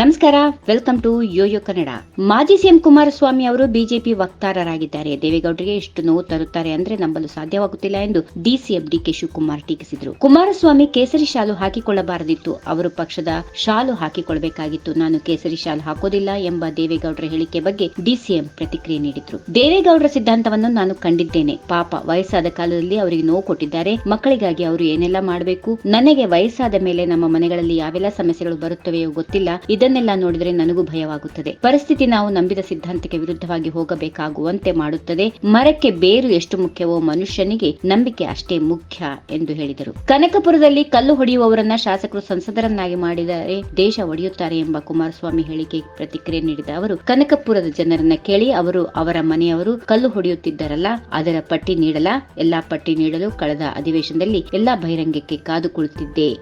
ನಮಸ್ಕಾರ welcome to Yoyo Kannada ಮಾಜಿ CM Kumaraswamy ಅವರು ಬಿಜೆಪಿ ವಕ್ತಾರರಾಗಿದ್ದಾರೆ. ದೇವೇಗೌಡರಿಗೆ ಎಷ್ಟು ನೋವು ತರುತ್ತಾರೆ ಅಂದ್ರೆ ನಂಬಲು ಸಾಧ್ಯವಾಗುತ್ತಿಲ್ಲ ಎಂದು ಡಿಸಿಎಂ ಡಿಕೆ ಶಿವಕುಮಾರ್ ಟೀಕಿಸಿದರು. ಕುಮಾರಸ್ವಾಮಿ ಕೇಸರಿ ಶಾಲು ಹಾಕಿಕೊಳ್ಳಬಾರದಿತ್ತು. ಅವರು ಪಕ್ಷದ ಶಾಲು ಹಾಕಿಕೊಳ್ಳಬೇಕಾಗಿತ್ತು ನಾನು ಕೇಸರಿ ಶಾಲು ಹಾಕೋದಿಲ್ಲ ಎಂಬ ದೇವೇಗೌಡರ ಹೇಳಿಕೆ ಬಗ್ಗೆ ಡಿಸಿಎಂ ಪ್ರತಿಕ್ರಿಯೆ ನೀಡಿದ್ರು. ದೇವೇಗೌಡರ ಸಿದ್ಧಾಂತವನ್ನು ನಾನು ಕಂಡಿದ್ದೇನೆ. ಪಾಪ ವಯಸ್ಸಾದ ಕಾಲದಲ್ಲಿ ಅವರಿಗೆ ನೋವು ಕೊಟ್ಟಿದ್ದಾರೆ. ಮಕ್ಕಳಿಗಾಗಿ ಅವರು ಏನೆಲ್ಲ ಮಾಡಬೇಕು? ನನಗೆ ವಯಸ್ಸಾದ ಮೇಲೆ ನಮ್ಮ ಮನೆಗಳಲ್ಲಿ ಯಾವೆಲ್ಲ ಸಮಸ್ಯೆಗಳು ಬರುತ್ತವೆಯೋ ಗೊತ್ತಿಲ್ಲ. ಇದನ್ನೆಲ್ಲ ನೋಡಿದರೆ ನನಗೂ ಭಯವಾಗುತ್ತದೆ. ಪರಿಸ್ಥಿತಿ ನಾವು ನಂಬಿದ ಸಿದ್ಧಾಂತಕ್ಕೆ ವಿರುದ್ಧವಾಗಿ ಹೋಗಬೇಕಾಗುವಂತೆ ಮಾಡುತ್ತದೆ. ಮರಕ್ಕೆ ಬೇರು ಎಷ್ಟು ಮುಖ್ಯವೋ ಮನುಷ್ಯನಿಗೆ ನಂಬಿಕೆ ಅಷ್ಟೇ ಮುಖ್ಯ ಎಂದು ಹೇಳಿದರು. ಕನಕಪುರದಲ್ಲಿ ಕಲ್ಲು ಹೊಡೆಯುವವರನ್ನ ಶಾಸಕರು ಸಂಸದರನ್ನಾಗಿ ಮಾಡಿದರೆ ದೇಶ ಒಡೆಯುತ್ತಾರೆ ಎಂಬ ಕುಮಾರಸ್ವಾಮಿ ಹೇಳಿಕೆ ಪ್ರತಿಕ್ರಿಯೆ ನೀಡಿದ ಅವರು, ಕನಕಪುರದ ಜನರನ್ನ ಕೇಳಿ ಅವರು ಅವರ ಮನೆಯವರು ಕಲ್ಲು ಹೊಡೆಯುತ್ತಿದ್ದರಲ್ಲ, ಅದರ ಪಟ್ಟಿ ನೀಡಲ ಎಲ್ಲಾ ಪಟ್ಟಿ ನೀಡಲು ಕಳೆದ ಅಧಿವೇಶನದಲ್ಲಿ ಎಲ್ಲಾ ಬಹಿರಂಗಕ್ಕೆ ಕಾದು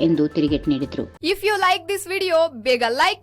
ಎಂದು ತಿರುಗೇಟು ನೀಡಿದರು. If you like this video ಬೇಗ ಲೈಕ್